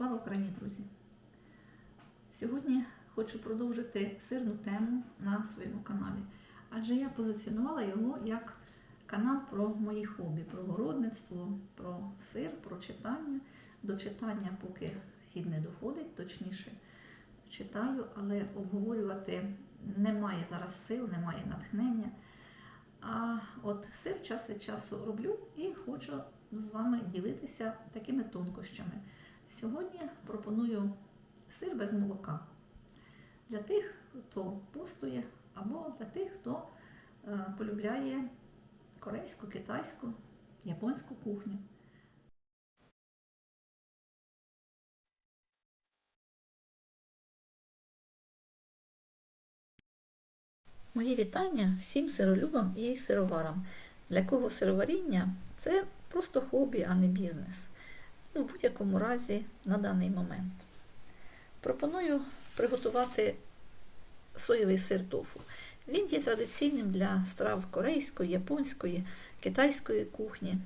Слава Україні, друзі! Сьогодні хочу продовжити сирну тему на своєму каналі, адже я позиціонувала його як канал про мої хобі, про городництво, про сир, про читання. До читання поки хід не доходить, точніше читаю, але обговорювати немає зараз сил, немає натхнення. А от сир час від часу роблю і хочу з вами ділитися такими тонкощами. Сьогодні пропоную сир без молока для тих, хто постує, або для тих, хто е, полюбляє корейську, китайську, японську кухню. Мої вітання всім сиролюбам і сироварам, для кого сироваріння це просто хобі, а не бізнес. Ну, в будь-якому разі на даний момент. Пропоную приготувати соєвий сир тофу. Він є традиційним для страв корейської, японської, китайської кухні.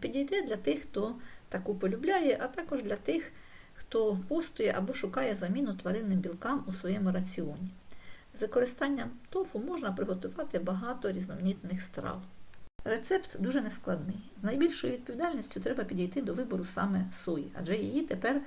Підійде для тих, хто таку полюбляє, а також для тих, хто постує або шукає заміну тваринним білкам у своєму раціоні. З використанням тофу можна приготувати багато різноманітних страв. Рецепт дуже нескладний. З найбільшою відповідальністю треба підійти до вибору саме сої, адже її тепер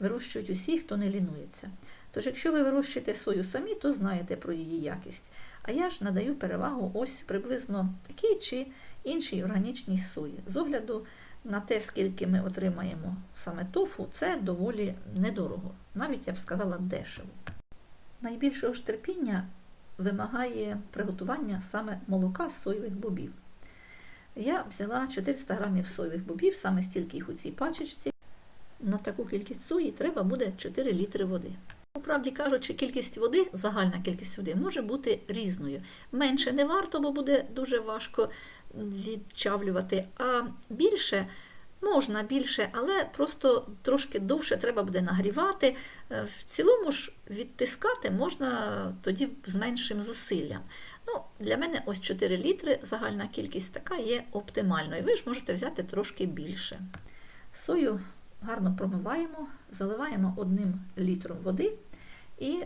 вирощують усі, хто не лінується. Тож, якщо ви вирощуєте сою самі, то знаєте про її якість. А я ж надаю перевагу ось приблизно такій чи іншій органічній сої. З огляду на те, скільки ми отримаємо саме тофу, це доволі недорого, навіть я б сказала дешево. Найбільшого ж терпіння вимагає приготування саме молока з соєвих бобів. Я взяла 400 грамів соєвих бобів, саме стільки їх у цій пачечці. На таку кількість сої треба буде 4 літри води. Правді кажучи, кількість води, загальна кількість води може бути різною. Менше не варто, бо буде дуже важко відчавлювати, а більше можна більше, але просто трошки довше треба буде нагрівати. В цілому ж відтискати можна тоді з меншим зусиллям. Ну, Для мене ось 4 літри, загальна кількість така є оптимальною. Ви ж можете взяти трошки більше. Сою гарно промиваємо, заливаємо одним літром води і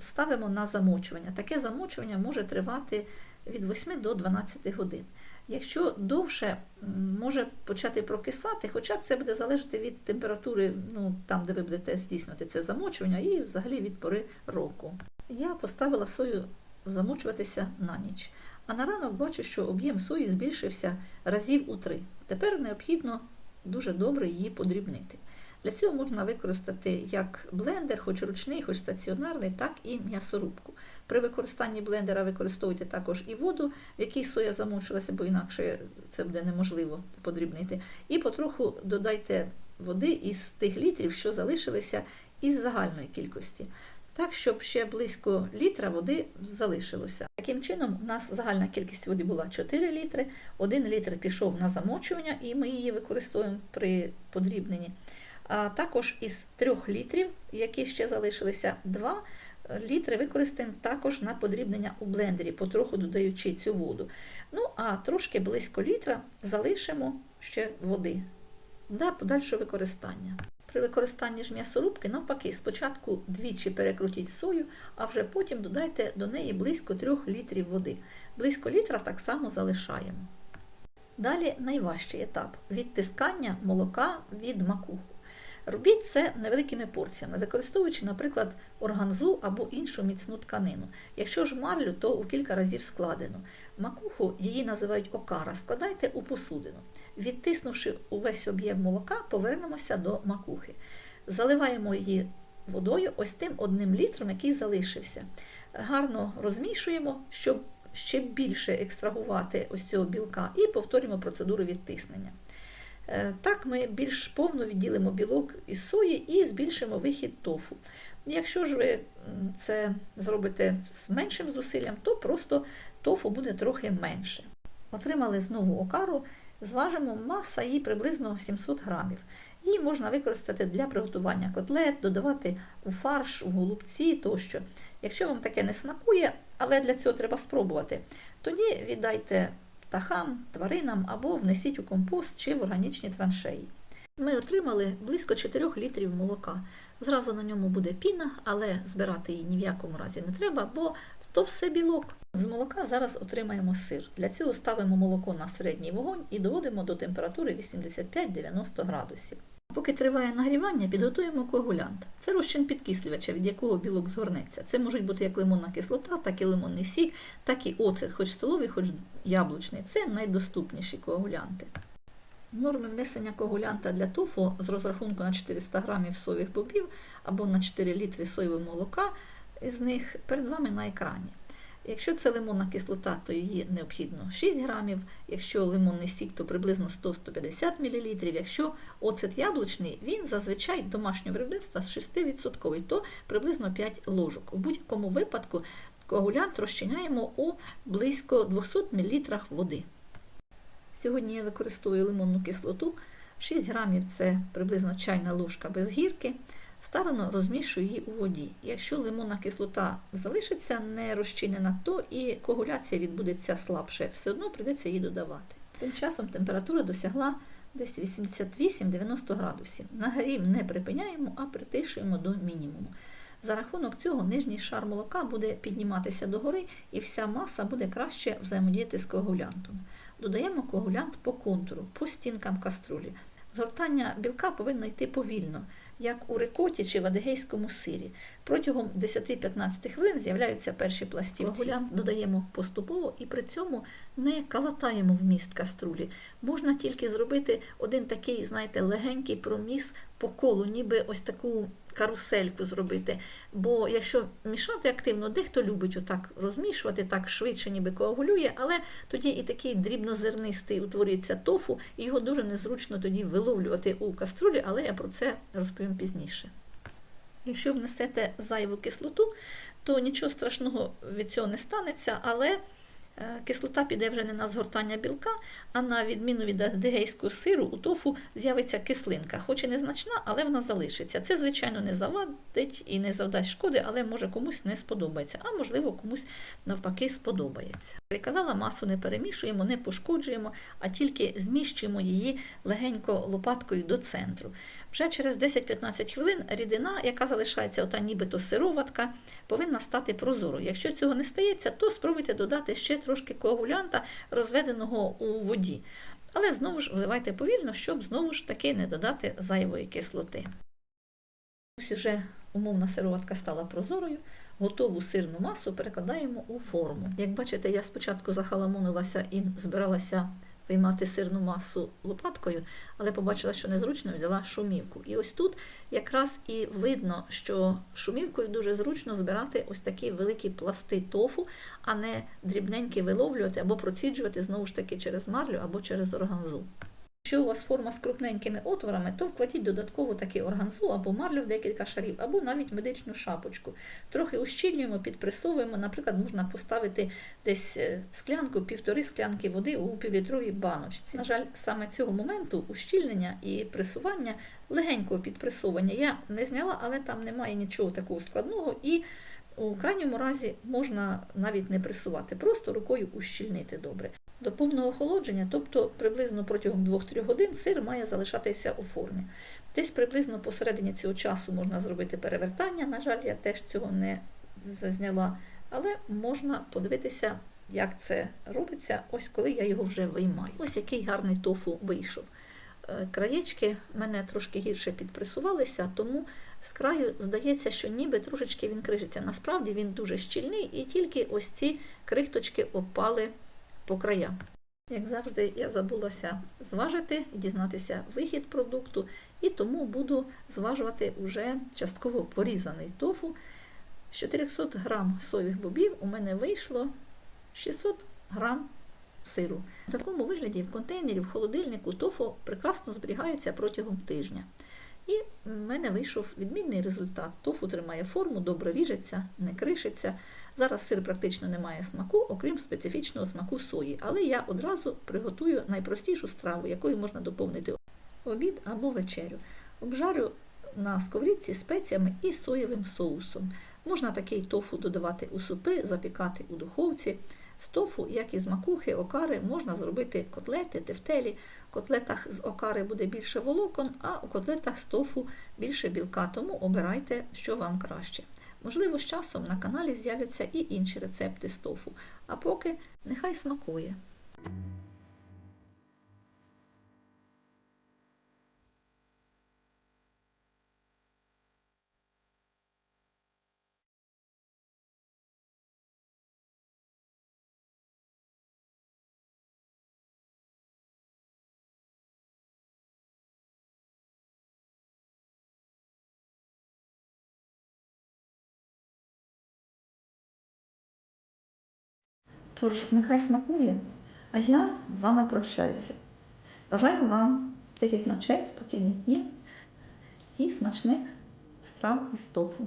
ставимо на замочування. Таке замочування може тривати від 8 до 12 годин. Якщо довше може почати прокисати, хоча це буде залежати від температури, ну там, де ви будете здійснювати це замочування, і взагалі від пори року. Я поставила сою замочуватися на ніч. А на ранок бачу, що об'єм сої збільшився разів у три. Тепер необхідно дуже добре її подрібнити. Для цього можна використати як блендер, хоч ручний, хоч стаціонарний, так і м'ясорубку. При використанні блендера використовуйте також і воду, в якій соя замочилася, бо інакше це буде неможливо подрібнити. І потроху додайте води із тих літрів, що залишилися із загальної кількості. Так, щоб ще близько літра води залишилося. Таким чином, у нас загальна кількість води була 4 літри, 1 літр пішов на замочування, і ми її використовуємо при подрібненні. А також із 3 літрів, які ще залишилися, 2 літри використаємо також на подрібнення у блендері, потроху додаючи цю воду. Ну, а трошки близько літра залишимо ще води для подальшого використання. При використанні ж м'ясорубки, навпаки, спочатку двічі перекрутіть сою, а вже потім додайте до неї близько 3 літрів води. Близько літра так само залишаємо. Далі найважчий етап відтискання молока від макуху. Робіть це невеликими порціями, використовуючи, наприклад, органзу або іншу міцну тканину. Якщо ж марлю, то у кілька разів складену. Макуху її називають окара, складайте у посудину. Відтиснувши увесь об'єм молока, повернемося до макухи. Заливаємо її водою ось тим одним літром, який залишився. Гарно розмішуємо, щоб ще більше екстрагувати ось цього білка, і повторюємо процедуру відтиснення. Так ми більш повно відділимо білок із сої і збільшимо вихід тофу. Якщо ж ви це зробите з меншим зусиллям, то просто тофу буде трохи менше. Отримали знову окару, зважимо, маса її приблизно 700 грамів. Її можна використати для приготування котлет, додавати у фарш, у голубці тощо. Якщо вам таке не смакує, але для цього треба спробувати, тоді віддайте птахам, тваринам або внесіть у компост чи в органічні траншеї. Ми отримали близько 4 літрів молока. Зразу на ньому буде піна, але збирати її ні в якому разі не треба, бо то все білок. З молока зараз отримаємо сир. Для цього ставимо молоко на середній вогонь і доводимо до температури 85-90 градусів. Поки триває нагрівання, підготуємо коагулянт. Це розчин підкислювача, від якого білок згорнеться. Це можуть бути як лимонна кислота, так і лимонний сік, так і оцет, хоч столовий, хоч яблучний. Це найдоступніші коагулянти. Норми внесення коагулянта для тофу з розрахунку на 400 грамів соєвих бобів або на 4 літри соєвого молока з них перед вами на екрані. Якщо це лимонна кислота, то її необхідно 6 грамів, якщо лимонний сік, то приблизно 100-150 мл. Якщо оцет яблучний, він зазвичай домашнього виробництва з 6%, то приблизно 5 ложок. У будь-якому випадку коагулянт розчиняємо у близько 200 мл води. Сьогодні я використовую лимонну кислоту. 6 грамів це приблизно чайна ложка без гірки. Старано розмішую її у воді. Якщо лимонна кислота залишиться не розчинена, то і коагуляція відбудеться слабше, все одно прийдеться її додавати. Тим часом температура досягла десь 88-90 градусів. Нагрів не припиняємо, а притишуємо до мінімуму. За рахунок цього нижній шар молока буде підніматися догори і вся маса буде краще взаємодіяти з коагулянтом. Додаємо коагулянт по контуру, по стінкам каструлі. Згортання білка повинно йти повільно, як у рикоті чи в адегейському сирі. Протягом 10-15 хвилин з'являються перші пластівці. Коагулянт додаємо поступово і при цьому не калатаємо вміст каструлі. Можна тільки зробити один такий, знаєте, легенький проміс по колу, ніби ось таку карусельку зробити. Бо якщо мішати активно, дехто любить отак розмішувати, так швидше, ніби коагулює, але тоді і такий дрібнозернистий утворюється тофу, і його дуже незручно тоді виловлювати у каструлі, але я про це розповім пізніше. Якщо внесете зайву кислоту, то нічого страшного від цього не станеться, але кислота піде вже не на згортання білка, а на відміну від адегейського сиру, у тофу з'явиться кислинка, хоч і незначна, але вона залишиться. Це, звичайно, не завадить і не завдасть шкоди, але може комусь не сподобається, а можливо комусь навпаки сподобається. Я казала, масу не перемішуємо, не пошкоджуємо, а тільки зміщуємо її легенько лопаткою до центру. Вже через 10-15 хвилин рідина, яка залишається, ота нібито сироватка, повинна стати прозорою. Якщо цього не стається, то спробуйте додати ще трошки коагулянта, розведеного у воді. Але знову ж вливайте повільно, щоб знову ж таки не додати зайвої кислоти. Ось уже умовна сироватка стала прозорою. Готову сирну масу перекладаємо у форму. Як бачите, я спочатку захаламонилася і збиралася виймати сирну масу лопаткою, але побачила, що незручно взяла шумівку. І ось тут якраз і видно, що шумівкою дуже зручно збирати ось такі великі пласти тофу, а не дрібненькі виловлювати або проціджувати знову ж таки через марлю або через органзу. Якщо у вас форма з крупненькими отворами, то вкладіть додатково таки органзу або марлю в декілька шарів, або навіть медичну шапочку. Трохи ущільнюємо, підпресовуємо. Наприклад, можна поставити десь склянку, півтори склянки води у півлітровій баночці. На жаль, саме цього моменту ущільнення і пресування, легенького підпресовування я не зняла, але там немає нічого такого складного. і у крайньому разі можна навіть не пресувати, просто рукою ущільнити добре. До повного охолодження, тобто приблизно протягом 2-3 годин, сир має залишатися у формі. Десь приблизно посередині цього часу можна зробити перевертання. На жаль, я теж цього не зазняла, але можна подивитися, як це робиться, ось коли я його вже виймаю. Ось який гарний тофу вийшов. Краєчки мене трошки гірше підпресувалися, тому з краю здається, що ніби трошечки він крижиться. Насправді він дуже щільний, і тільки ось ці крихточки опали по краям. Як завжди, я забулася зважити і дізнатися вихід продукту, і тому буду зважувати уже частково порізаний тофу. З 400 грам соєвих бобів у мене вийшло 600 грам сиру. В такому вигляді в контейнері, в холодильнику тофу прекрасно зберігається протягом тижня. І в мене вийшов відмінний результат. Тофу тримає форму, добре ріжеться, не кришиться. Зараз сир практично не має смаку, окрім специфічного смаку сої. Але я одразу приготую найпростішу страву, якою можна доповнити обід або вечерю. Обжарю на сковорідці спеціями і соєвим соусом. Можна такий тофу додавати у супи, запікати у духовці. З тофу, як і з макухи, окари, можна зробити котлети, тефтелі. Котлетах з окари буде більше волокон, а у котлетах з тофу більше білка, тому обирайте, що вам краще. Можливо, з часом на каналі з'являться і інші рецепти з тофу, а поки нехай смакує. Тож, нехай смакує, а я з вами прощаюся. Бажаю вам тихих ночей, спокійних днів і смачних страв із тофу.